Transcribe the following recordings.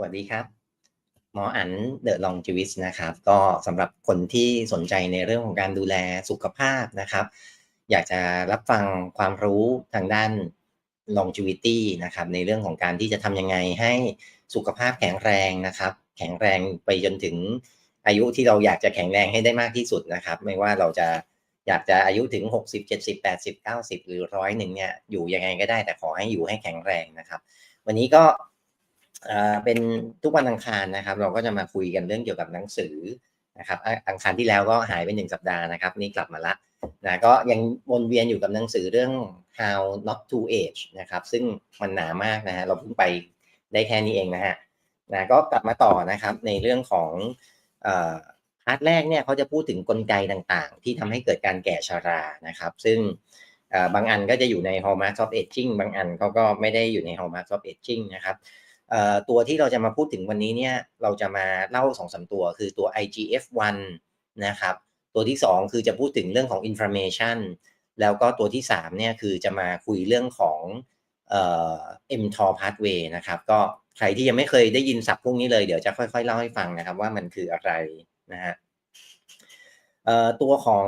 สวัสดีครับ หมออันเดอะลองจิวิสนะครับ ก็สำหรับคนที่สนใจในเรื่องของการดูแลสุขภาพนะครับ อยากจะรับฟังความรู้ทางด้าน longevity นะครับ ในเรื่องของการที่จะทำยังไงให้สุขภาพแข็งแรงนะครับ แข็งแรงไปจนถึงอายุที่เราอยากจะแข็งแรงให้ได้มากที่สุดนะครับ ไม่ว่าเราจะอยากจะอายุถึง 60 70 80 90 หรือร้อยหนึ่งเนี่ยอยู่ยังไงก็ได้แต่ขอให้อยู่ให้แข็งแรงนะครับ วันนี้ก็ เป็นทุกวันอังคารนะครับ เราก็จะมาคุยกันเรื่องเกี่ยวกับหนังสือนะครับอังคารที่แล้วก็หายไปหนึ่งสัปดาห์นะครับ นี่กลับมาละนะก็ยังวนเวียนอยู่กับหนังสือเรื่อง how not to age นะครับ ซึ่งมันหนามากนะฮะเราเพิ่งไปได้แค่นี้เองนะฮะนะก็กลับมาต่อนะครับในเรื่องของพาร์ทแรกเนี่ยเขาจะพูดถึงกลไกต่างๆ ที่ทำให้เกิดการแก่ชารานะครับ ซึ่งบางอันก็จะอยู่ใน hallmark of aging บางอันเขาก็ไม่ได้อยู่ใน hallmark of aging นะครับ ตัวที่เราจะมาพูดถึงวันนี้เนี่ยเราจะมาเล่าสองสาตัวคือตัว IGF-1 นะครับ ตัวที่ 2 คือจะพูดถึงเรื่องของ inflammation แล้วก็ตัวที่3เนี่ยคือจะมาคุยเรื่องของเอ่อ mTOR pathway นะครับ ก็ใครที่ยังไม่เคยได้ยินศัพท์พวกนี้เลยเดี๋ยวจะค่อยๆ เล่าให้ฟังนะครับว่ามันคืออะไรนะฮะตัวของ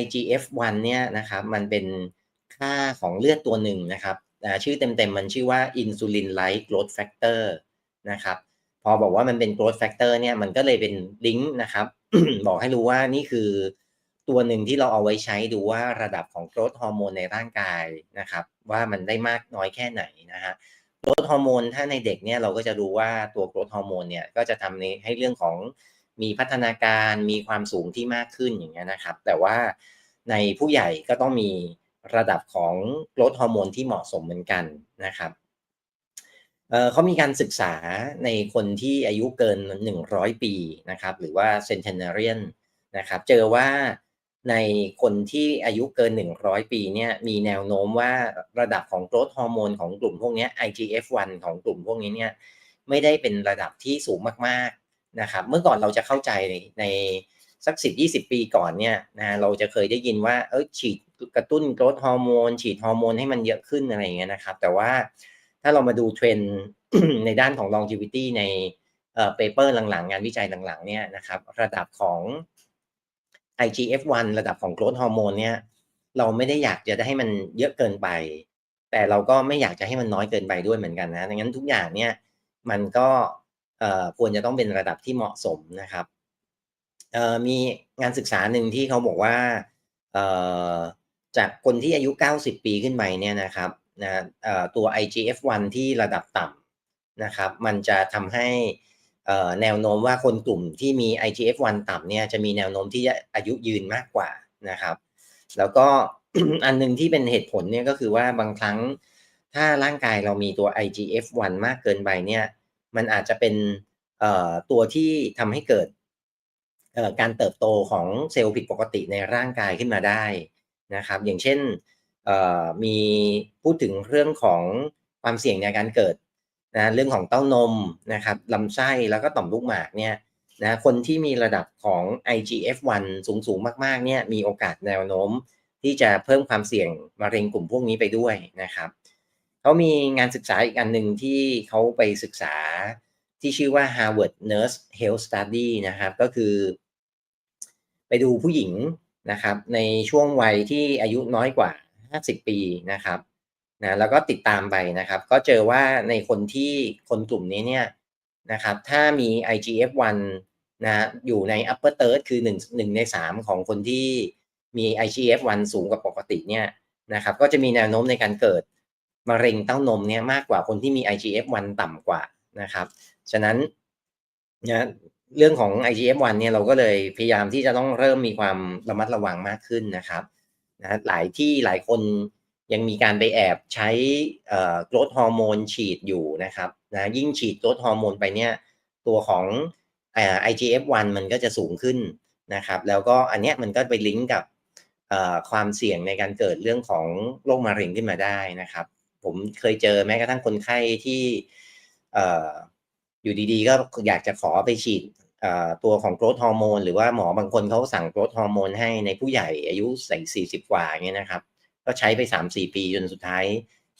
IGF-1 เนี่ยนะครับมันเป็นค่าของเลือดตัวหนึ่งนะครับ ชื่อเต็มๆมันชื่อว่า insulin like growth factor นะครับ พอบอกว่ามันเป็น growth factor เนี่ยมันก็เลยเป็นลิงก์นะครับ บอกให้รู้ว่านี่คือตัวหนึ่งที่เราเอาไว้ใช้ดูว่าระดับของ growth hormone ในร่างกายนะครับ ว่ามันได้มากน้อยแค่ไหนนะฮะ growth hormone ถ้าในเด็กเนี่ยเราก็จะรู้ว่าตัว growth hormone เนี่ยก็จะทำให้เรื่องของมีพัฒนาการมีความสูงที่มากขึ้นอย่างเงี้ยนะครับ แต่ว่าในผู้ใหญ่ก็ต้องมี ระดับของโกรทฮอร์โมนที่เหมาะสมเหมือนกันนะครับเขามีการศึกษาในคนที่อายุเกิน 100 ปีนะครับ หรือว่าเซนเทนเรียนนะครับ เจอว่าในคนที่อายุเกิน 100 ปีเนี่ยมีแนวโน้มว่าระดับของโกรทฮอร์โมนของกลุ่มพวกนี้ IGF-1 ของกลุ่มพวกนี้เนี่ยไม่ได้เป็นระดับที่สูงมากๆนะครับ เมื่อก่อนเราจะเข้าใจใน สักสิบยี่สิบปีก่อนเนี่ยนะเราจะเคยได้ยินว่าเออฉีดกระตุ้นโกรทฮอร์โมนฉีดฮอร์โมนให้มันเยอะขึ้นอะไรอย่างเงี้ยนะครับ แต่ว่าถ้าเรามาดูเทรนด์ในด้านของ longevity ในเอ่อ paper หลังๆ งานวิจัยหลังๆเนี่ยนะครับระดับของ IGF-1 ระดับของโกรทฮอร์โมนเนี่ยเราไม่ได้อยากจะให้มันเยอะเกินไป แต่เราก็ไม่อยากจะให้มันน้อยเกินไปด้วยเหมือนกันนะดังนั้นทุกอย่างเนี่ยมันก็ควรจะต้องเป็นระดับที่เหมาะสมนะครับ มีงานศึกษาหนึ่งที่เขาบอกว่าจากคนที่อายุ 90 ปีขึ้นไปเนี่ยนะครับนะตัว IGF-1 ที่ระดับต่ำนะครับ มันจะทำให้แนวโน้มว่าคนกลุ่มที่มี IGF-1 ต่ำเนี่ยจะมีแนวโน้มที่จะอายุยืนมากกว่านะครับ แล้วก็อันนึงที่เป็นเหตุผลเนี่ยก็คือว่าบางครั้งถ้าร่างกายเรามีตัว IGF-1 มากเกินไปเนี่ย มันอาจจะเป็นตัวที่ทำให้เกิด การเติบโตของเซลล์ผิดปกติในร่างกายขึ้นมาได้นะครับ อย่างเช่นมีพูดถึงเรื่องของความเสี่ยงในการเกิดนะเรื่องของเต้านมนะครับลำไส้แล้วก็ต่อมลูกหมากเนี่ยนะคนที่มีระดับของ IGF-1 สูงสูงมากๆเนี่ยมีโอกาสแนวโน้ม ที่จะเพิ่มความเสี่ยงมะเร็งกลุ่มพวกนี้ไปด้วยนะครับเขามีงานศึกษาอีกอันหนึ่งที่เขาไปศึกษาที่ชื่อว่า Harvard Nurse Health Study นะครับ ก็คือ ไปดูผู้หญิงนะครับ ในช่วงวัยที่อายุน้อยกว่า 50 ปีนะครับนะแล้วก็ติดตามไปนะครับ ก็เจอว่าในคนที่คนกลุ่มนี้เนี่ยนะครับ ถ้ามี IGF-1 นะอยู่ใน upper third คือ1 1ใน 3 ของคนที่มี IGF-1 สูงกว่าปกติเนี่ยนะครับ ก็จะมีแนวโน้มในการเกิดมะเร็งเต้านมเนี่ยมากกว่าคนที่มี IGF-1 ต่ำกว่านะครับ ฉะนั้นนะ เรื่องของ IGF-1 เนี่ยเราก็เลยพยายามที่จะต้องเริ่มมีความระมัดระวังมากขึ้นนะครับนะหลายที่หลายคนยังมีการไปแอบใช้โกรทฮอร์โมนฉีดอยู่นะครับนะยิ่งฉีดโกรทฮอร์โมนไปเนี่ยตัวของ IGF-1 มันก็จะสูงขึ้นนะครับแล้วก็อันเนี้ยมันก็ไปลิงก์กับความเสี่ยงในการเกิดเรื่องของโรคมะเร็งขึ้นมาได้นะครับ ผมเคยเจอแม้กระทั่งคนไข้ที่อยู่ดีๆ ก็อยากจะขอไปฉีด ตัวของโกรทฮอร์โมนหรือว่าหมอบางคนเขาสั่งโกรทฮอร์โมนให้ในผู้ใหญ่อายุใส่สี่สิบกว่าเงี้ยนะครับ ก็ใช้ไปสามสี่ปีจนสุดท้าย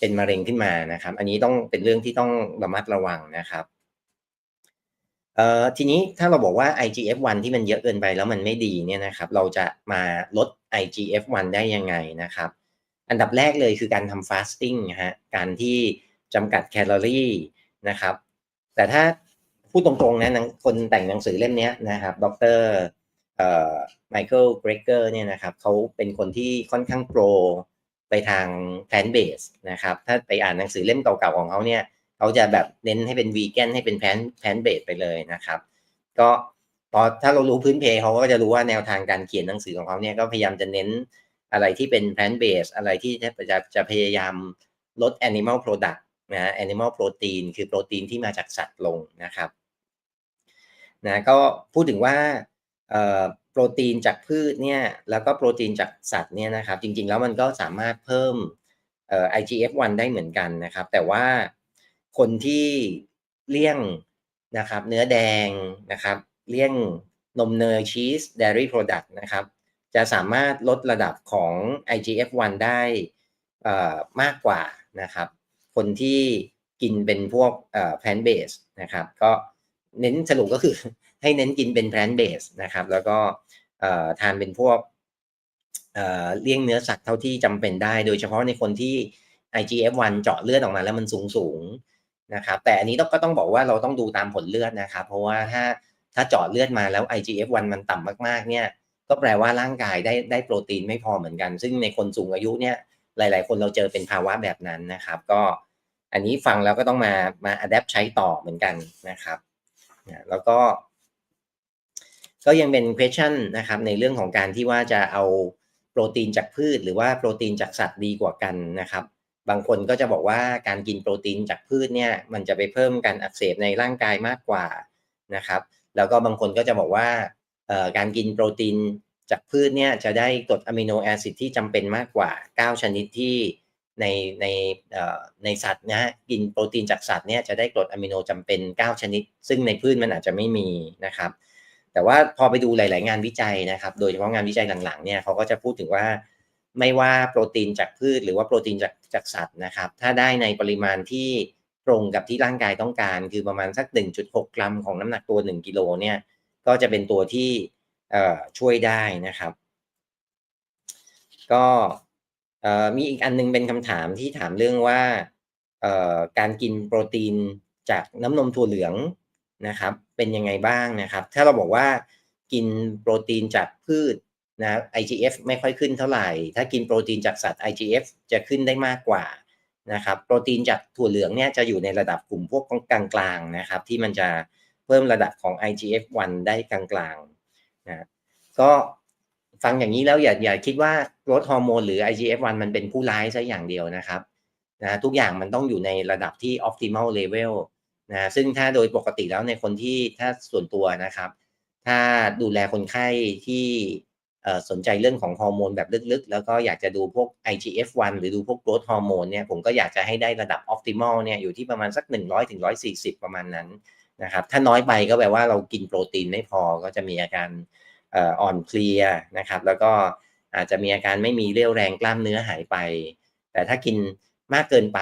เป็นมะเร็งขึ้นมานะครับ อันนี้ต้องเป็นเรื่องที่ต้องระมัดระวังนะครับอ่อทีนี้ถ้าเราบอกว่า IGF-1 ที่มันเยอะเกินไปแล้วมันไม่ดีเนี่ยนะครับ เราจะมาลด IGF-1 ได้ยังไงนะครับ อันดับแรกเลยคือการทำฟาสติ้งฮะการที่จำกัดแคลอรี่นะครับ แต่ถ้า พูดตรงๆนะคนแต่งหนังสือเล่มนี้นะครับ ดรเอ่อไมเคิลเบรกเกอร์เนี่ยนะครับเขาเป็นคนที่ค่อนข้างโปรไปทางแพนเบสนะครับ ถ้าไปอ่านหนังสือเล่มเก่าๆของเขาเนี่ยเขาจะแบบเน้นให้เป็นวีแกนให้เป็นแพนแพนเบสไปเลยนะครับ ก็พอถ้าเรารู้พื้นเพเขาก็จะรู้ว่าแนวทางการเขียนหนังสือของเขาเนี่ยก็พยายามจะเน้นอะไรที่เป็นแพนเบสอะไรที่จะจะจะพยายามลด animal product นะ animal protein คือโปรตีนที่มาจากสัตว์ลงนะครับ นะก็พูดถึงว่าโปรตีนจากพืชเนี่ยแล้วก็โปรตีนจากสัตว์เนี่ยนะครับจริงๆแล้วมันก็สามารถเพิ่ม IGF-1 ได้เหมือนกันนะครับ แต่ว่าคนที่เลี่ยงนะครับเนื้อแดงนะครับเลี่ยงนมเนยชีส dairy product นะครับจะสามารถลดระดับของ IGF-1 ได้มากกว่านะครับ คนที่กินเป็นพวกแพนเบสนะครับ ก็ เน้นสรุปก็คือ ให้เน้นกินเป็นแพลนเบสนะครับ แล้วก็ทานเป็นพวกเลี่ยงเนื้อสัตว์เท่าที่จำเป็นได้ โดยเฉพาะในคนที่ IGF-1 เจาะเลือดออกมาแล้วมันสูงสูงนะครับ แต่อันนี้ก็ต้องบอกว่าเราต้องดูตามผลเลือดนะครับ เพราะว่าถ้าถ้าเจาะเลือดมาแล้ว IGF-1 มันต่ำมากๆ เนี่ย ก็แปลว่าร่างกายได้ได้โปรตีนไม่พอเหมือนกัน ซึ่งในคนสูงอายุเนี่ย หลาย ๆ คนเราเจอเป็นภาวะแบบนั้นนะครับ ก็อันนี้ฟังแล้วก็ต้องมามาอัดแอปใช้ต่อเหมือนกันนะครับ แล้วก็ ก็ยังเป็น question นะครับ ในเรื่องของการที่ว่าจะเอาโปรตีนจากพืช หรือว่าโปรตีนจากสัตว์ดีกว่ากันนะครับ บางคนก็จะบอกว่าการกินโปรตีนจากพืชเนี่ยมันจะไปเพิ่มการอักเสบในร่างกายมากกว่านะครับ แล้วก็บางคนก็จะบอกว่าการกินโปรตีนจากพืชเนี่ยจะได้กรดอะมิโนแอซิดที่จำเป็นมากกว่า 9 ชนิดที่ ในในในสัตว์นะฮะกินโปรตีนจากสัตว์เนี่ยจะได้กรดอะมิโนจำเป็น 9 ชนิด ซึ่งในพืชมันอาจจะไม่มีนะครับ แต่ว่าพอไปดูหลาย ๆ งานวิจัยนะครับ โดยเฉพาะงานวิจัยหลัง ๆ เนี่ยเขาก็จะพูดถึงว่าไม่ว่าโปรตีนจากพืชหรือว่าโปรตีนจากจากสัตว์นะครับ ถ้าได้ในปริมาณที่ตรงกับที่ร่างกายต้องการ คือประมาณสัก 1.6 กรัมของน้ำหนักตัว 1 กิโลเนี่ยก็จะเป็นตัวที่ช่วยได้นะครับ ก็ มีอีกอันนึงเป็นคำถามที่ถามเรื่องว่าการกินโปรตีนจากน้ำนมถั่วเหลืองนะครับ เป็นยังไงบ้างนะครับ ถ้าเราบอกว่ากินโปรตีนจากพืชนะ IGF ไม่ค่อยขึ้นเท่าไหร่ ถ้ากินโปรตีนจากสัตว์ IGF จะขึ้นได้มากกว่านะครับ โปรตีนจากถั่วเหลืองเนี่ยจะอยู่ในระดับกลุ่มพวกกลางๆนะครับ ที่มันจะเพิ่มระดับของ IGF-1 ได้กลางๆนะก็ ฟังอย่างนี้แล้วอย่าอย่าคิดว่าลดฮอร์โมนหรือ IGF-1 มันเป็นผู้ร้ายซะอย่างเดียวนะครับนะทุกอย่างมันต้องอยู่ในระดับที่ optimal level นะซึ่งถ้าโดยปกติแล้วในคนที่ถ้าส่วนตัวนะครับ ถ้าดูแลคนไข้ที่สนใจเรื่องของฮอร์โมนแบบลึกๆ แล้วก็อยากจะดูพวก IGF-1 หรือดูพวก growth hormone เนี่ยผมก็อยากจะให้ได้ระดับ optimal เนี่ยอยู่ที่ประมาณสัก 100ถึง140 ประมาณนั้นนะครับถ้าน้อยไปก็แปลว่าเรากินโปรตีนไม่พอก็จะมีอาการ อ่อนเพลียนะครับแล้วก็อาจจะมีอาการไม่มีเรี่ยวแรงกล้ามเนื้อหายไป แต่ถ้ากินมากเกินไป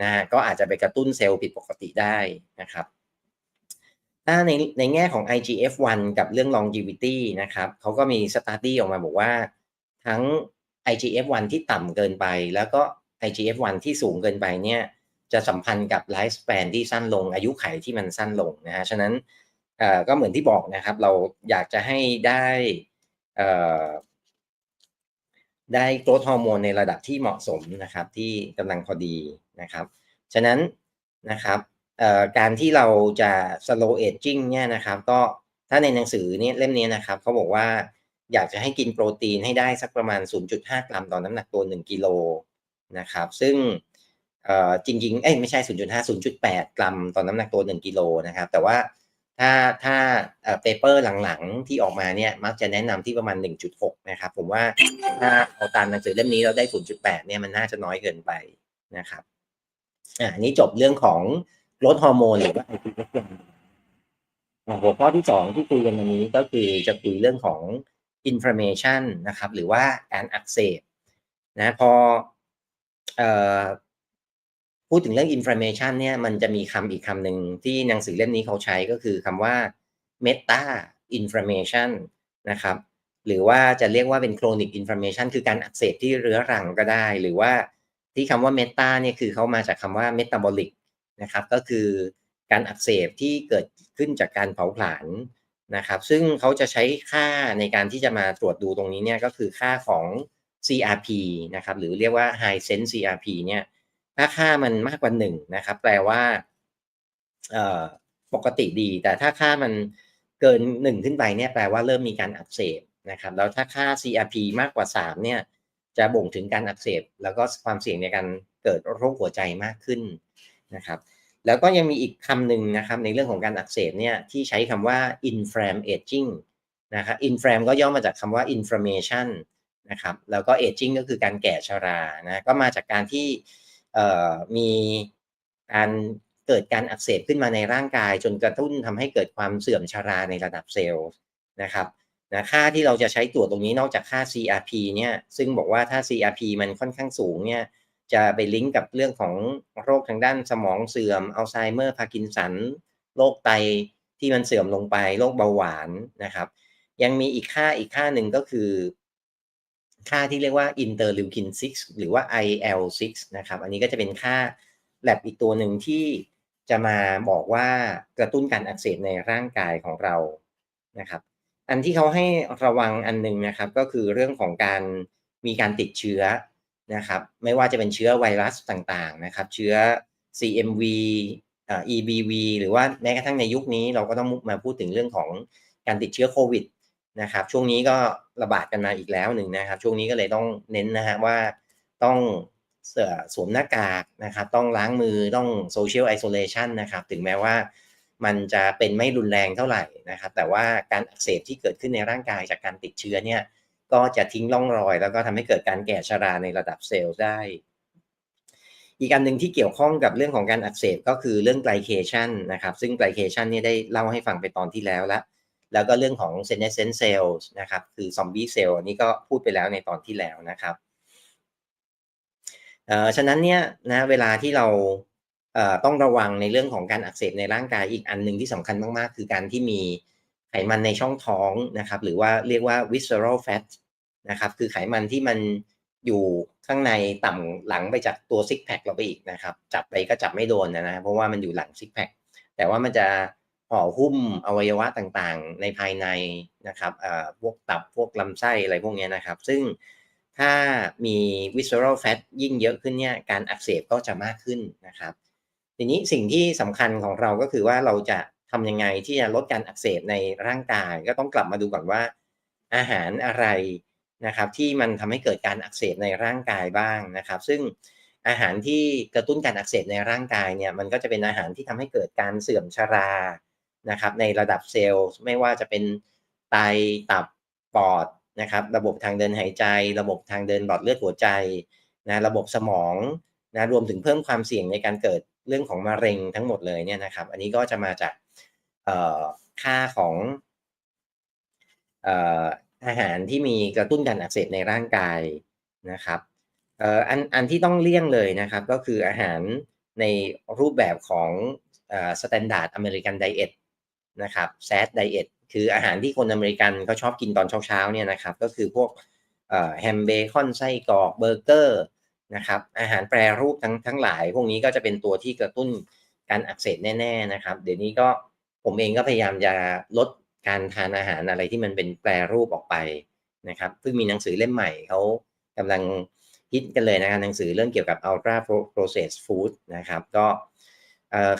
นะก็อาจจะไปกระตุ้นเซลล์ผิดปกติได้นะครับถ้าในในแง่ของ IGF-1 กับเรื่อง longevity นะครับเขาก็มีสตาร์ดี้ออกมาบอกว่า ทั้ง IGF-1 ที่ต่ำเกินไป แล้วก็ IGF-1 ที่สูงเกินไปเนี่ยจะสัมพันธ์กับไลฟ์ส p ปนที่สั้นลงอายุไขที่มันสั้นลงนะฮะฉะนั้น ก็เหมือนที่บอกนะครับ เราอยากจะให้ได้ได้โกรทฮอร์โมนในระดับที่เหมาะสมนะครับ ที่กำลังพอดีนะครับ ฉะนั้นนะครับการที่เราจะ slow aging เนี่ยนะครับ ก็ถ้าในหนังสือเนี้เล่มนี้นะครับเขาบอกว่าอยากจะให้กินโปรตีนให้ได้สักประมาณ 0.5 กรัมต่อน้ำหนักตัว 1 กิโลนะครับ ซึ่งจริงๆเอ้ยไม่ใช่ 0.5 0.8 กรัมต่อน้ำหนักตัว 1 กิโลนะครับ แต่ว่า ถ้าถ้าเปเปอร์หลังๆ ที่ออกมาเนี่ยมักจะแนะนำที่ประมาณ 1.6 นะครับ ผมว่าถ้าเอาตามหนังสือเล่มนี้เราได้ 0.8 เนี่ยมันน่าจะน้อยเกินไปนะครับอ่านี้จบเรื่องของลดฮอร์โมนหรือว่าไอทีเอฟหัวข้อที่สองที่คุยกันวันนี้ก็คือจะคุยเรื่องของ inflammation นะครับ หรือว่าการอักเสบนะพอเอ่อ พูดถึงเรื่อง inflammation เนี่ยมันจะมีคำอีกคำหนึ่งที่หนังสือเล่มนี้เขาใช้ก็คือคำว่า meta inflammation นะครับ หรือว่าจะเรียกว่าเป็น chronic inflammation คือการอักเสบที่เรื้อรังก็ได้ หรือว่าที่คำว่า meta เนี่ยคือเขามาจากคำว่า metabolic นะครับ ก็คือการอักเสบที่เกิดขึ้นจากการเผาผลาญนะครับ ซึ่งเขาจะใช้ค่าในการที่จะมาตรวจดูตรงนี้เนี่ยก็คือค่าของ CRP นะครับ หรือเรียกว่า high sense CRP เนี่ย ถ้าค่ามันมากกว่า1นะครับ แปลว่าปกติดี แต่ถ้าค่ามันเกิน1ขึ้นไปเนี่ยแปลว่าเริ่มมีการอักเสบนะครับแล้วถ้าค่า CRP มากกว่า3เนี่ยจะบ่งถึงการอักเสบ แล้วก็ความเสี่ยงในการเกิดโรคหัวใจมากขึ้นนะครับ แล้วก็ยังมีอีกคำหนึ่งนะครับในเรื่องของการอักเสบเนี่ยที่ใช้คำว่า inflam aging นะครับ inflam ก็ย่อมาจากคำว่า inflammation นะครับแล้วก็ aging ก็คือการแก่ชรานะก็มาจากการที่ มีการเกิดการอักเสบขึ้นมาในร่างกาย จนกระตุ้นทำให้เกิดความเสื่อมชราในระดับเซลล์นะครับนะค่าที่เราจะใช้ตรวจตรงนี้นอกจากค่า CRP เนี่ยซึ่งบอกว่าถ้า CRP มันค่อนข้างสูงเนี่ยจะไปลิงก์กับเรื่องของโรคทางด้านสมองเสื่อมอัลไซเมอร์พาร์กินสันโรคไตที่มันเสื่อมลงไปโรคเบาหวานนะครับ ยังมีอีกค่าอีกค่าหนึ่งก็คือ ค่าที่เรียกว่าอินเตอร์ลิวคิน6หรือว่า IL6 นะครับ อันนี้ก็จะเป็นค่าแลบอีกตัวหนึ่งที่จะมาบอกว่ากระตุ้นการอักเสบในร่างกายของเรานะครับ อันที่เขาให้ระวังอันนึงนะครับ ก็คือเรื่องของการมีการติดเชื้อนะครับ ไม่ว่าจะเป็นเชื้อไวรัสต่างๆนะครับ เชื้อ CMV อ EBV หรือว่าแม้กระทั่งในยุคนี้เราก็ต้องมาพูดถึงเรื่องของการติดเชื้อโควิด นะครับ ช่วงนี้ก็ระบาดกันมาอีกแล้วหนึ่งนะครับ ช่วงนี้ก็เลยต้องเน้นนะฮะว่าต้องสวมหน้ากากนะครับ ต้องล้างมือต้องโซเชียลไอโซเลชันนะครับ ถึงแม้ว่ามันจะเป็นไม่รุนแรงเท่าไหร่นะครับ แต่ว่าการอักเสบที่เกิดขึ้นในร่างกายจากการติดเชื้อเนี่ย ก็จะทิ้งร่องรอย แล้วก็ทำให้เกิดการแก่ชราในระดับเซลล์ได้ อีกอันหนึ่งที่เกี่ยวข้องกับเรื่องของการอักเสบก็คือเรื่องไกลเคชันนะครับ ซึ่งไกลเคชันนี่ได้เล่าให้ฟังไปตอนที่แล้วแล้ว แล้วก็เรื่องของ senescent cells นะครับคือ zombie cell อันนี้ก็พูดไปแล้วในตอนที่แล้วนะครับเอ่อฉะนั้นเนี่ยนะเวลาที่เราเอ่อต้องระวังในเรื่องของการอักเสบในร่างกายอีกอันหนึ่งที่สำคัญมากๆ คือการที่มีไขมันในช่องท้องนะครับหรือว่าเรียกว่า visceral fat นะครับคือไขมันที่มันอยู่ข้างในต่ำหลังไปจากตัวซิกแพคเราไปอีกนะครับ จับไปก็จับไม่โดนนะนะเพราะว่ามันอยู่หลังซิกแพคแต่ว่ามันจะ ห่อหุ้มอวัยวะต่างๆ ในภายในนะครับพวกตับพวกลำไส้อะไรพวกนี้นะครับ ซึ่งถ้ามี visceral fat ยิ่งเยอะขึ้นเนี่ยการอักเสบก็จะมากขึ้นนะครับ ทีนี้สิ่งที่สำคัญของเราก็คือว่าเราจะทำยังไงที่จะลดการอักเสบในร่างกาย ก็ต้องกลับมาดูก่อนว่าอาหารอะไรนะครับ ที่มันทำให้เกิดการอักเสบในร่างกายบ้างนะครับ ซึ่งอาหารที่กระตุ้นการอักเสบในร่างกายเนี่ยมันก็จะเป็นอาหารที่ทำให้เกิดการเสื่อมชรา นะครับในระดับเซลล์ไม่ว่าจะเป็นไตตับปอดนะครับระบบทางเดินหายใจ ระบบทางเดินหลอดเลือดหัวใจนะระบบสมองนะรวมถึงเพิ่มความเสี่ยงในการเกิดเรื่องของมะเร็งทั้งหมดเลยเนี่ยนะครับ อันนี้ก็จะมาจากค่าของอาหารที่มีกระตุ้นการอักเสบในร่างกายนะครับอันอันที่ต้องเลี่ยงเลยนะครับก็คืออาหารในรูปแบบของสแตนดาร์ดอเมริกันไดเอท นะครับแซดไดเอทคืออาหารที่คนอเมริกันเขาชอบกินตอนเช้าๆเนี่ยนะครับก็คือพวกแฮมเบคอนไส้กรอกเบอร์เกอร์นะครับอาหารแปรรูปทั้งทั้งหลาย พวกนี้ก็จะเป็นตัวที่กระตุ้นการอักเสบแน่ๆนะครับ เดี๋ยวนี้ก็ผมเองก็พยายามจะลดการทานอาหารอะไรที่มันเป็นแปรรูปออกไปนะครับเพิ่งมีหนังสือเล่มใหม่เขากำลังฮิตกันเลยนะครับหนังสือเรื่องเกี่ยวกับ ultra processed food นะครับก็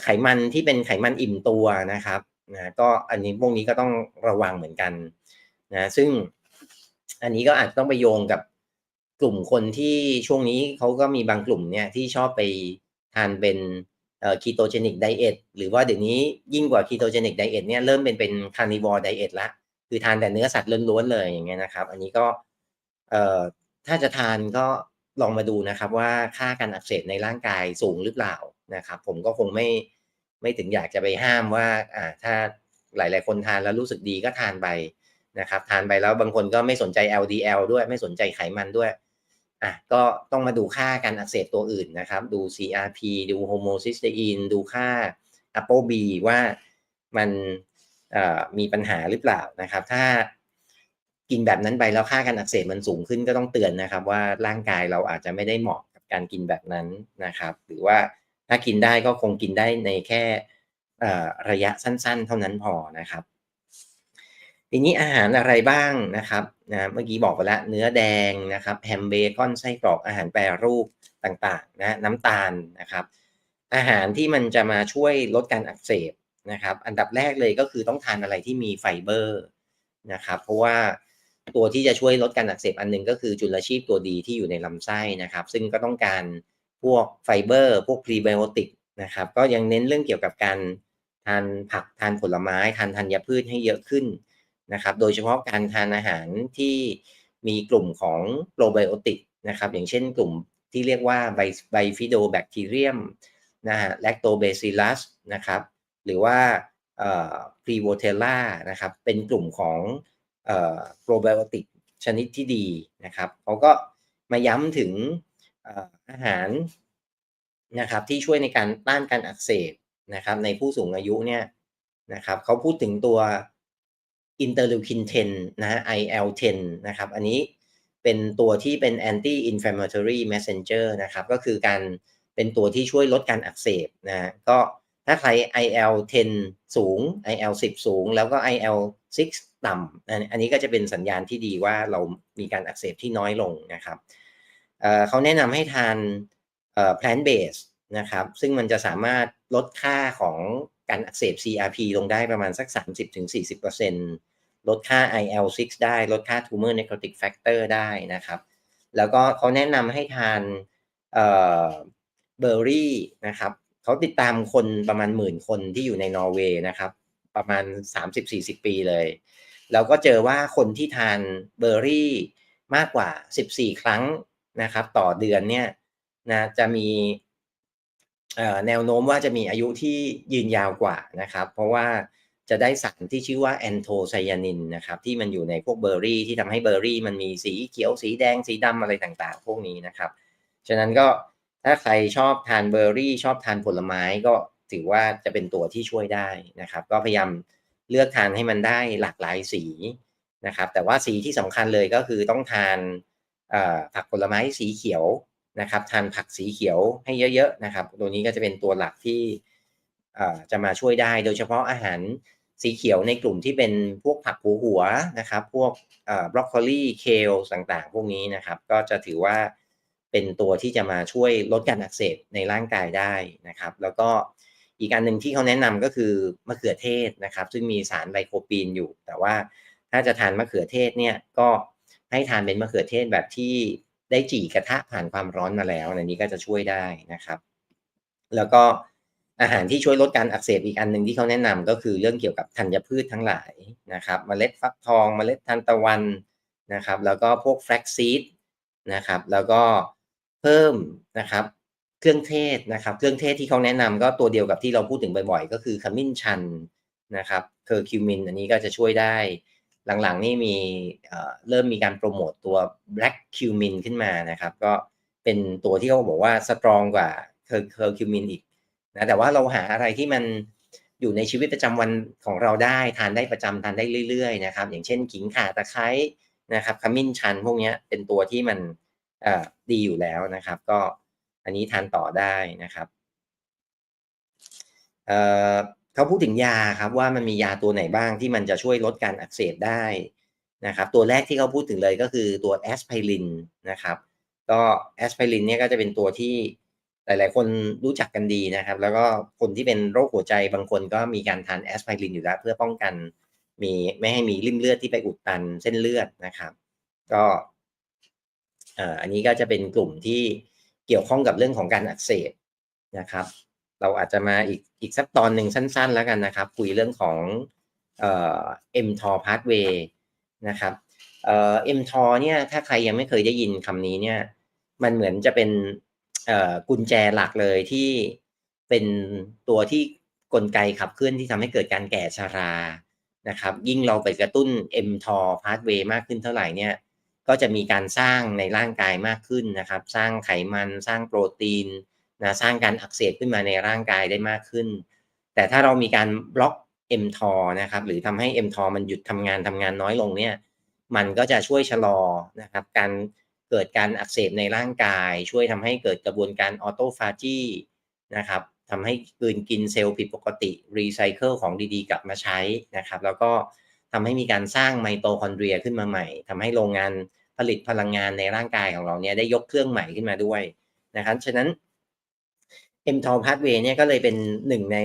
ไขมันที่เป็นไขมันอิ่มตัวนะครับ นะก็อันนี้พวกนี้ก็ต้องระวังเหมือนกันนะซึ่งอันนี้ก็อาจต้องไปโยงกับกลุ่มคนที่ช่วงนี้เขาก็มีบางกลุ่มเนี่ยที่ชอบไปทานเป็นเอ่อคีโตเจนิกไดเอทหรือว่าเดี๋ยวนี้ยิ่งกว่าคีโตเจนิกไดเอทเนี่ยเริ่มเป็นเป็นคาร์นิวอร์ไดเอทละคือทานแต่เนื้อสัตว์ล้วนๆเลยอย่างเงี้ยนะครับ อันนี้ก็เอ่อถ้าจะทานก็ลองมาดูนะครับว่าค่าการอักเสบในร่างกายสูงหรือเปล่านะครับ ผมก็คงไม่ ไม่ถึงอยากจะไปห้ามว่าอ่าถ้าหลาย ๆ คนทานแล้วรู้สึกดีก็ทานไปนะครับทานไปแล้วบางคนก็ไม่สนใจ LDL ด้วยไม่สนใจไขมันด้วยอะก็ต้องมาดูค่าการอักเสบตัวอื่นนะครับ ดู CRP ดูโฮโมซิสเตอีนดูค่า ApoB ว่ามันมีปัญหาหรือเปล่านะครับ ถ้ากินแบบนั้นไปแล้วค่าการอักเสบมันสูงขึ้นก็ต้องเตือนนะครับ ว่าร่างกายเราอาจจะไม่ได้เหมาะกับการกินแบบนั้นนะครับ หรือว่า ถ้ากินได้ก็คงกินได้ในแค่ระยะสั้น ๆ เท่านั้นพอนะครับทีนี้อาหารอะไรบ้างนะครับนะเมื่อกี้บอกไปแล้วเนื้อแดงนะครับแฮมเบคอนไส้กรอกอาหารแปรรูปต่างๆนะน้ำตาลนะครับ อาหารที่มันจะมาช่วยลดการอักเสบนะครับ อันดับแรกเลยก็คือต้องทานอะไรที่มีไฟเบอร์นะครับ เพราะว่าตัวที่จะช่วยลดการอักเสบอันนึงก็คือจุลชีพตัวดีที่อยู่ในลำไส้นะครับ ซึ่งก็ต้องการ พวกไฟเบอร์ พวกพรีไบโอติกนะครับ ก็ยังเน้นเรื่องเกี่ยวกับการทานผักทานผลไม้ ทานธัญพืชให้เยอะขึ้นนะครับ โดยเฉพาะการทานอาหารที่มีกลุ่มของโปรไบโอติกนะครับ อย่างเช่นกลุ่มที่เรียกว่าไบฟิโดแบคทีเรียมนะฮะแลคโตเบซิลัสนะครับหรือว่าพรีโวเทลล่านะครับเป็นกลุ่มของโปรไบโอติกชนิดที่ดีนะครับเขาก็มาย้ำถึง อาหารนะครับที่ช่วยในการต้านการอักเสบนะครับ ในผู้สูงอายุเนี่ยนะครับเขาพูดถึงตัวอินเตอร์ลิวคิน10นะฮะ IL10 นะครับ อันนี้เป็นตัวที่เป็น anti inflammatory messenger นะครับ ก็คือการเป็นตัวที่ช่วยลดการอักเสบนะก็ถ้าใคร IL10 สูง IL10 สูง แล้วก็ IL6 ต่ำอันนี้ก็จะเป็นสัญญาณที่ดีว่าเรามีการอักเสบที่น้อยลงนะครับ เขาแนะนำให้ทาน plant based นะครับ ซึ่งมันจะสามารถลดค่าของการอักเสบ CRP ลงได้ประมาณสัก 30-40%ลดค่า IL6 ได้ ลดค่า tumor necrotic factor ได้นะครับ แล้วก็เขาแนะนำให้ทานเบอร์รี่นะครับเขาติดตามคนประมาณหมื่นคนที่อยู่ในนอร์เวย์นะครับ ประมาณ 30-40 ปีเลย แล้วก็เจอว่าคนที่ทานเบอร์รี่มากกว่า 14 ครั้ง นะครับ ต่อเดือนเนี่ยนะจะมีแนวโน้มว่าจะมีอายุที่ยืนยาวกว่านะครับ เพราะว่าจะได้สารที่ชื่อว่าแอนโทไซยานินนะครับ ที่มันอยู่ในพวกเบอร์รี่ที่ทำให้เบอร์รี่ มันมีสีเขียวสีแดงสีดำอะไรต่างๆ พวกนี้นะครับ ฉะนั้นก็ถ้าใครชอบทานเบอร์รี่ ชอบทานผลไม้ก็ถือว่าจะเป็นตัวที่ช่วยได้นะครับ ก็พยายามเลือกทานให้มันได้หลากหลายสีนะครับ แต่ว่าสีที่สำคัญเลยก็คือต้องทาน ผักผลไม้สีเขียวนะครับทานผักสีเขียวให้เยอะๆนะครับ ตัวนี้ก็จะเป็นตัวหลักที่จะมาช่วยได้ โดยเฉพาะอาหารสีเขียวในกลุ่มที่เป็นพวกผักหัวหัวนะครับ พวกบรอกโคลีเคลต่างๆ พวกนี้นะครับ ก็จะถือว่าเป็นตัวที่จะมาช่วยลดการอักเสบในร่างกายได้นะครับ แล้วก็อีกการหนึ่งที่เขาแนะนำก็คือมะเขือเทศนะครับ ซึ่งมีสารไลโคปีนอยู่ แต่ว่าถ้าจะทานมะเขือเทศเนี่ยก็ ให้ทานเป็นมะเขือเทศแบบที่ได้จี่กระทะผ่านความร้อนมาแล้วอันนี้ก็จะช่วยได้นะครับ แล้วก็อาหารที่ช่วยลดการอักเสบอีกอันหนึ่งที่เขาแนะนำก็คือเรื่องเกี่ยวกับธัญพืชทั้งหลายนะครับมเมล็ดฟักทองมเมล็ดทานตะวันนะครับ แล้วก็พวกแฟลกซีดนะครับ แล้วก็เพิ่มนะครับ เครื่องเทศนะครับ เครื่องเทศที่เขาแนะนำก็ตัวเดียวกับที่เราพูดถึงบ่อยๆ ก็คือขมิ้นชันนะครับเคอร์คิวมินอันนี้ก็จะช่วยได้ หลังๆนี่มีเริ่มมีการโปรโมตตัว black cumin ขึ้นมานะครับ ก็เป็นตัวที่เขาบอกว่าสตรองกว่าเคอร์คิวมินอีกนะแต่ว่าเราหาอะไรที่มันอยู่ในชีวิตประจำวันของเราได้ทานได้ประจำทานได้เรื่อยๆนะครับ อย่างเช่นขิงข่าตะไคร้นะครับขมิ้นชันพวกนี้เป็นตัวที่มันดีอยู่แล้วนะครับ ก็อันนี้ทานต่อได้นะครับ เขาพูดถึงยาครับว่ามันมียาตัวไหนบ้างที่มันจะช่วยลดการอักเสบได้นะครับ ตัวแรกที่เขาพูดถึงเลยก็คือตัวแอสไพรินนะครับ ก็แอสไพรินเนี่ยก็จะเป็นตัวที่หลาย ๆ คนรู้จักกันดีนะครับ แล้วก็คนที่เป็นโรคหัวใจบางคนก็มีการทานแอสไพรินอยู่แล้ว เพื่อป้องกันมีไม่ให้มีริ่มเลือดที่ไปอุดตันเส้นเลือดนะครับ ก็อันนี้ก็จะเป็นกลุ่มที่เกี่ยวข้องกับเรื่องของการอักเสบนะครับ เราอาจจะมาอีกอีกสักตอนหนึ่งสั้น ๆ แล้วกันนะครับ คุยเรื่องของเอ่อ mTOR pathway นะครับเอ่อ mTOR เนี่ยถ้าใครยังไม่เคยได้ยินคำนี้เนี่ยมันเหมือนจะเป็นกุญแจหลักเลยที่เป็นตัวที่กลไกขับเคลื่อนที่ทำให้เกิดการแก่ชารานะครับ ยิ่งเราไปกระตุ้น mTOR pathway มากขึ้นเท่าไหร่เนี่ย ก็จะมีการสร้างในร่างกายมากขึ้นนะครับ สร้างไขมันสร้างโปรตีน นะสร้างการอักเสบขึ้นมาในร่างกายได้มากขึ้น แต่ถ้าเรามีการบล็อก mTOR นะครับหรือทำให้ mTOR มันหยุดทำงานทำงานน้อยลงเนี่ยมันก็จะช่วยชะลอนะครับการเกิดการอักเสบในร่างกาย ช่วยทำให้เกิดกระบวนการออโตฟาจีนะครับทำให้กลืนกินเซลล์ผิดปกติรีไซเคิลของดีๆ กลับมาใช้นะครับ แล้วก็ทำให้มีการสร้างไมโตคอนเดรียขึ้นมาใหม่ทำให้โรงงานผลิตพลังงานในร่างกายของเราเนี่ยได้ยกเครื่องใหม่ขึ้นมาด้วยนะครับฉะนั้น mTOR pathway เนี่ยก็เลยเป็นหนึ่งใน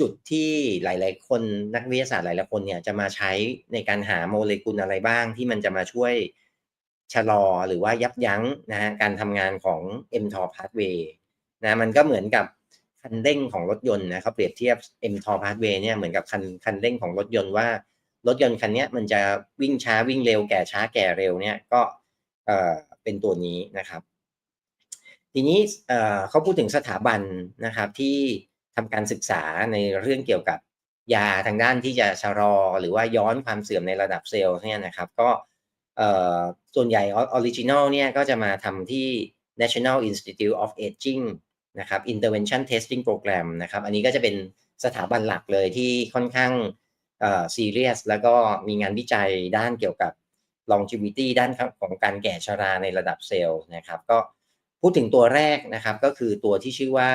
จุดที่หลาย ๆ คนนักวิทยาศาสตร์หลายๆคนเนี่ยจะมาใช้ในการหาโมเลกุลอะไรบ้างที่มันจะมาช่วยชะลอหรือว่ายับยั้งนะฮะการทำงานของ mTOR pathway นะมันก็เหมือนกับคันเร่งของรถยนต์นะเขาเปรียบเทียบ mTOR pathway เนี่ยเหมือนกับคันคันเร่งของรถยนต์ว่ารถยนต์คันนี้มันจะวิ่งช้าวิ่งเร็วแก่ช้าแก่เร็วเนี่ยก็เออเป็นตัวนี้นะครับ ทีนี้เขาพูดถึงสถาบันนะครับที่ทำการศึกษาในเรื่องเกี่ยวกับยาทางด้านที่จะชะลอหรือว่าย้อนความเสื่อมในระดับเซลล์เนี่ยนะครับก็ส่วนใหญ่ออริจินอลเนี่ยก็จะมาทำที่ National Institute of Aging นะครับ Intervention Testing Program นะครับอันนี้ก็จะเป็นสถาบันหลักเลยที่ค่อนข้างซีเรียสแล้วก็มีงานวิจัยด้านเกี่ยวกับ longevity ด้านของการแก่ชราในระดับเซลล์นะครับก็ พูดถึงตัวแรกนะครับก็คือตัวที่ชื่อว่า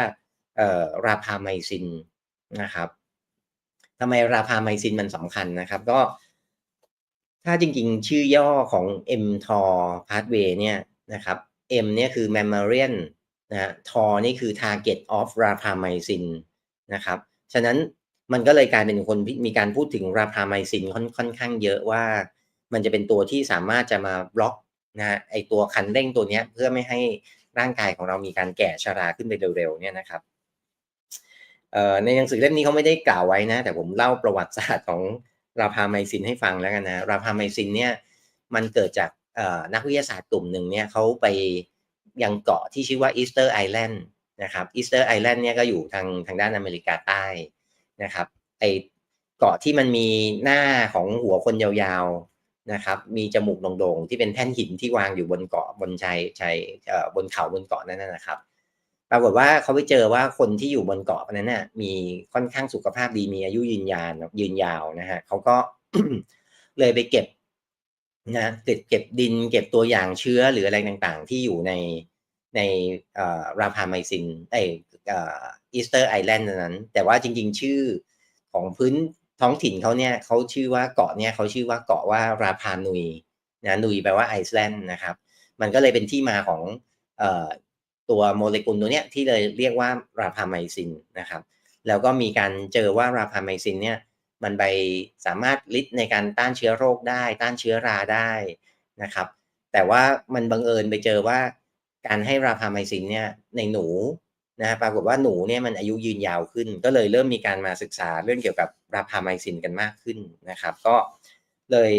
ราพาไมซินนะครับทำไมราพาไมซินมันสำคัญนะครับ ก็ ถ้าจริงๆ ชื่อย่อของ mTOR pathway เนี่ยนะครับ M เนี่ยคือ mammalian นะ TOR นี่คือ target of rapamycin นะครับ ฉะนั้นมันก็เลยกลายเป็นคนมีการพูดถึงราพาไมซินค่อนข้างเยอะว่า มันจะเป็นตัวที่สามารถจะมาบล็อกนะไอตัวคันเร่งตัวนี้เพื่อไม่ให้ ร่างกายของเรามีการแก่ชราขึ้นไปเร็วๆเนี่ยนะครับในหนังสือเล่มนี้เขาไม่ได้กล่าวไว้นะ แต่ผมเล่าประวัติศาสตร์ของราพาไมซินให้ฟังแล้วกันนะราพาไมซินเนี่ยมันเกิดจากนักวิทยาศาสตร์กลุ่มหนึ่งเนี่ยเขาไปยังเกาะที่ชื่อว่าอีสเตอร์ไอแลนด์นะครับอีสเตอร์ไอแลนด์เนี่ยก็อยู่ทางทางด้านอเมริกาใต้นะครับไอเกาะที่มันมีหน้าของหัวคนยาว นะครับมีจมูกโด่งๆที่เป็นแท่นหินที่วางอยู่บนเกาะบนชายชายบนเขาบนเกาะนั่นนะครับ ปรากฏว่าเขาไปเจอว่าคนที่อยู่บนเกาะนั้นน่ะมีค่อนข้างสุขภาพดีมีอายุยืนยานยืนยาวนะฮะเขาก็เลยไปเก็บนะเก็บเก็บดิน เก็บตัวอย่างเชื้อหรืออะไรต่างๆ ที่อยู่ในในราพาไมซินไออีสเตอร์ไอแลนด์นั้น แต่ว่าจริงๆ ชื่อของพื้น ท้องถิ่นเขาเนี่ยเขาชื่อว่าเกาะเนี่ยเขาชื่อว่าเกาะว่าราพานุยนะนุยแปลว่าไอซ์แลนด์นะครับ มันก็เลยเป็นที่มาของตัวโมเลกุลตัวเนี้ยที่เลยเรียกว่าราพาไมซินนะครับ แล้วก็มีการเจอว่าราพาไมซินเนี่ยมันไปสามารถลิดในการต้านเชื้อโรคได้ ต้านเชื้อราได้นะครับ แต่ว่ามันบังเอิญไปเจอว่าการให้ราพาไมซินเนี่ยในหนูนะปรากฏว่าหนูเนี่ยมันอายุยืนยาวขึ้น ก็เลยเริ่มมีการมาศึกษาเรื่องเกี่ยวกับ ราพาไมซินกันมากขึ้นนะครับ ก็เลย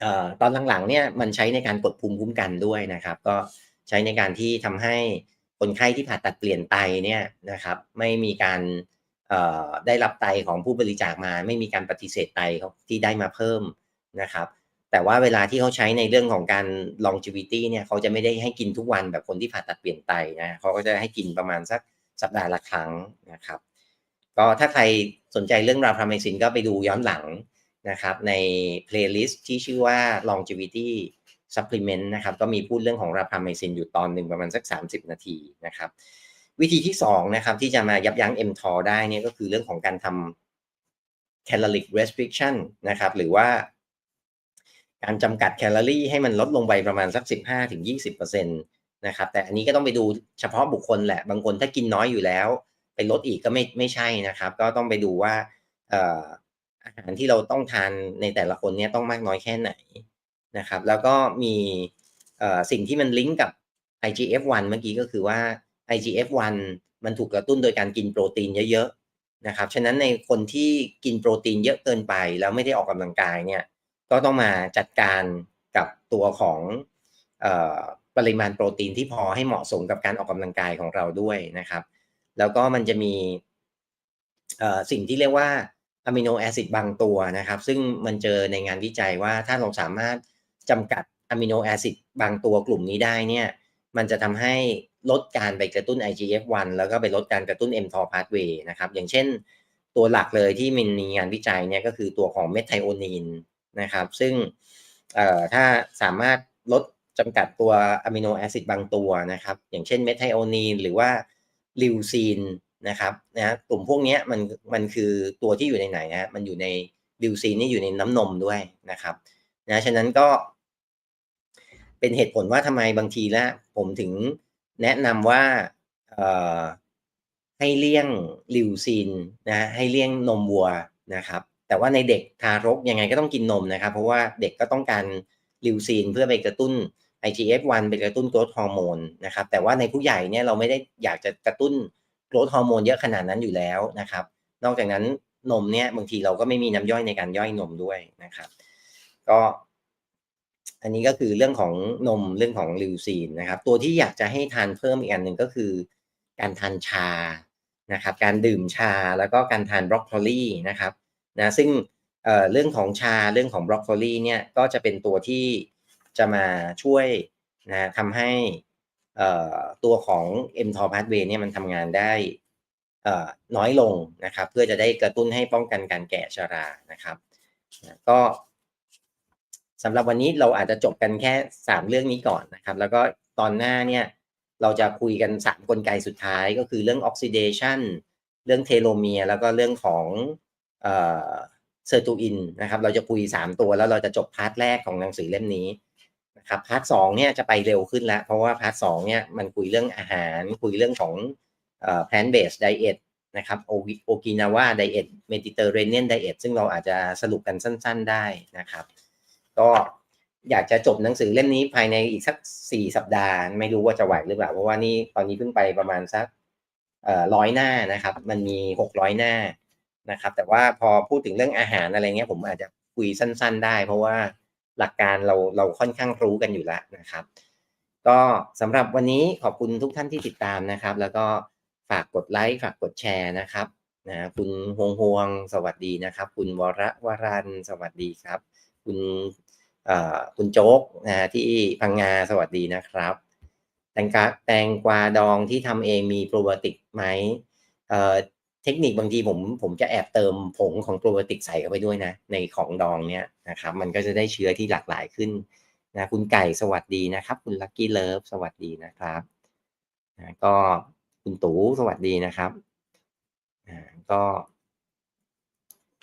เอ่อตอนหลังๆเนี่ยมันใช้ในการกดภูมิคุ้มกันด้วยนะครับ ก็ใช้ในการที่ทำให้คนไข้ที่ผ่าตัดเปลี่ยนไตเนี่ยนะครับ ไม่มีการได้รับไตของผู้บริจาคมา ไม่มีการปฏิเสธไตที่ได้มาเพิ่มนะครับ แต่ว่าเวลาที่เขาใช้ในเรื่องของการ longevity เนี่ยเขาจะไม่ได้ให้กินทุกวันแบบคนที่ผ่าตัดเปลี่ยนไตนะเขาก็จะให้กินประมาณสักสัปดาห์ละครั้งนะครับ ก็ถ้าใครสนใจเรื่องราพาเมซินก็ไปดูย้อนหลังนะครับใน playlist ที่ชื่อว่า longevity supplement นะครับก็มีพูดเรื่องของราพาเมซินอยู่ตอนหนึ่งประมาณสัก 30 นาทีนะครับวิธีที่2นะครับที่จะมายับยั้ง mTOR ได้นี่ก็คือเรื่องของการทำ caloric restriction นะครับหรือว่าการจำกัดแคลอรี่ให้มันลดลงไปประมาณสัก 15-20%นะครับแต่อันนี้ก็ต้องไปดูเฉพาะบุคคลแหละบางคนถ้ากินน้อยอยู่แล้ว ไปลดอีกก็ไม่ไม่ใช่นะครับ ก็ต้องไปดูว่าอาหารที่เราต้องทานในแต่ละคนเนี่ยต้องมากน้อยแค่ไหนนะครับ แล้วก็มีสิ่งที่มันลิงก์กับ IGF-1 เมื่อกี้ก็คือว่า IGF-1 มันถูกกระตุ้นโดยการกินโปรตีนเยอะๆนะครับ ฉะนั้นในคนที่กินโปรตีนเยอะเกินไป แล้วไม่ได้ออกกำลังกายเนี่ย ก็ต้องมาจัดการกับตัวของปริมาณโปรตีนที่พอให้เหมาะสมกับการออกกำลังกายของเราด้วยนะครับ แล้วก็มันจะมีสิ่งที่เรียกว่าอะมิโนแอซิดบางตัวนะครับ ซึ่งมันเจอในงานวิจัยว่าถ้าเราสามารถจำกัดอะมิโนแอซิดบางตัวกลุ่มนี้ได้เนี่ยมันจะทำให้ลดการไปกระตุ้น IGF-1 แล้วก็ไปลดการกระตุ้น mTOR pathway นะครับอย่างเช่น ตัวหลักเลยที่มันมีงานวิจัยเนี่ยก็คือตัวของเมทไทโอนีนนะครับ ซึ่งถ้าสามารถลดจำกัดตัวอะมิโนแอซิดบางตัวนะครับ อย่างเช่นเมทไทโอนีนหรือว่า ลิวซีนนะครับนะกลุ่มพวกนี้มันมันคือตัวที่อยู่ในไหนนะมันอยู่ในลิวซีนนี่อยู่ในน้ำนมด้วยนะครับนะฉะนั้นก็เป็นเหตุผลว่าทำไมบางทีแล้วผมถึงแนะนำว่าให้เลี่ยงลิวซีนนะให้เลี่ยงนมวัวนะครับ แต่ว่าในเด็กทารกยังไงก็ต้องกินนมนะครับ เพราะว่าเด็กก็ต้องการลิวซีนเพื่อไปกระตุ้น IGF-1 ไปกระตุ้นโกรทฮอร์โมนนะครับ แต่ว่าในผู้ใหญ่เนี่ยเราไม่ได้อยากจะกระตุ้นโกรทฮอร์โมนเยอะขนาดนั้นอยู่แล้วนะครับ นอกจากนั้นนมเนี่ยบางทีเราก็ไม่มีน้ำย่อยในการย่อยนมด้วยนะครับ ก็อันนี้ก็คือเรื่องของนมเรื่องของลิวซีนนะครับ ตัวที่อยากจะให้ทานเพิ่มอีกอันหนึ่งก็คือ การทานชานะครับ การดื่มชาแล้วก็การทานบรอกโคลีนะครับนะซึ่งเเรื่องของชาเรื่องของบรอกโคลีเนี่ยก็จะเป็นตัวที่ จะมาช่วยนะทำให้ตัวของ mTOR pathway เนี่ยมันทำงานได้น้อยลงนะครับ เพื่อจะได้กระตุ้นให้ป้องกันการแก่ชรานะครับก็สำหรับวันนี้เราอาจจะจบกันแค่ 3 เรื่องนี้ก่อนนะครับ แล้วก็ตอนหน้าเนี่ยเราจะคุยกัน 3 กลไกสุดท้ายก็คือเรื่องออกซิเดชันเรื่องเทโลเมียแล้วก็เรื่องของเซอร์ตูอินนะครับ เราจะคุย 3 ตัวแล้วเราจะจบพาร์ทแรกของหนังสือเล่มนี้ ครับพาร์ทสองเนี่ยจะไปเร็วขึ้นแล้ว เพราะว่าพาร์ทสองเนี่ยมันคุยเรื่องอาหาร คุยเรื่องของเอ่อ plant based diet นะครับโอกินาวาไดเอทเมดิเตอร์เรเนียนไดเอทซึ่งเราอาจจะสรุปกันสั้น ๆได้นะครับ ก็อยากจะจบหนังสือเล่มนี้ภายในอีกสักสี่สัปดาห์ ไม่รู้ว่าจะไหวหรือเปล่า เพราะว่านี่ตอนนี้เพิ่งไปประมาณสักเอ่อร้อยหน้านะครับ มันมีหกร้อยหน้านะครับ แต่ว่าพอพูดถึงเรื่องอาหารอะไรเงี้ยผมอาจจะคุยสั้น ๆ ได้ เพราะว่า หลักการเราเราค่อนข้างรู้กันอยู่แล้วนะครับ ก็สำหรับวันนี้ขอบคุณทุกท่านที่ติดตามนะครับ แล้วก็ฝากกดไลค์ฝากกดแชร์นะครับนะคุณฮวงฮวงสวัสดีนะครับ คุณวรวรันสวัสดีครับ คุณคุณโจ๊กนะที่พังงาสวัสดีนะครับ แตงกาแตงกวาดองที่ทำเองมีโปรบอติกไหมเทคนิคบางทีผมผมจะแอบเติมผงของโปรไบโอติกใส่เข้าไปด้วยนะ ในของดองเนี่ยนะครับ มันก็จะได้เชื้อที่หลากหลายขึ้นนะคุณไก่สวัสดีนะครับ คุณลักกี้เลิฟสวัสดีนะครับนะก็คุณตูสวัสดีนะครับนะก็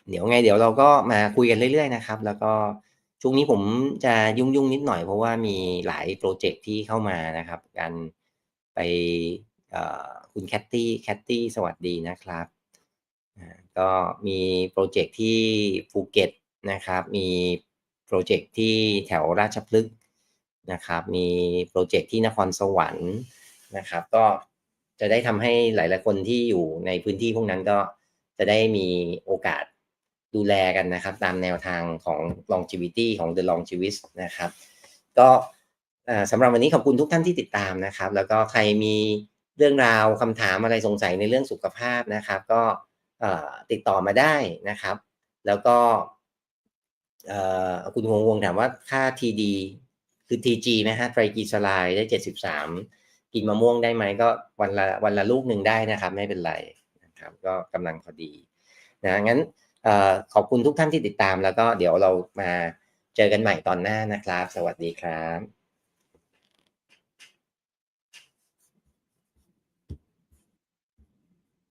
เดี๋ยวไง เดี๋ยวเราก็มาคุยกันเรื่อยๆนะครับ แล้วก็ช่วงนี้ผมจะยุ่งๆนิดหน่อยเพราะว่ามีหลายโปรเจกต์ที่เข้ามานะครับ การไปคุณแคตตี้แคตตี้สวัสดีนะครับ ก็มีโปรเจกต์ที่ภูเก็ตนะครับ มีโปรเจกต์ที่แถวราชพฤกษ์นะครับ มีโปรเจกต์ที่นครสวรรค์นะครับ ก็จะได้ทำให้หลาย ๆ คนที่อยู่ในพื้นที่พวกนั้นก็จะได้มีโอกาสดูแลกันนะครับ ตามแนวทางของ longevity ของ the longevist นะครับ ก็สำหรับวันนี้ขอบคุณทุกท่านที่ติดตามนะครับ แล้วก็ใครมีเรื่องราวคำถามอะไรสงสัยในเรื่องสุขภาพนะครับ ก็ ติดต่อมาได้นะครับ แล้วก็คุณวงวงถามว่าค่า TD คือ TG นะฮะไตรกีซลายได้ 73 กินมะม่วงได้ไหมก็วันละวันละลูกหนึ่งได้นะครับ ไม่เป็นไรนะครับ ก็กำลังพอดีนะงั้นขอบคุณทุกท่านที่ติดตามแล้วก็เดี๋ยวเรามาเจอกันใหม่ตอนหน้านะครับ สวัสดีครับ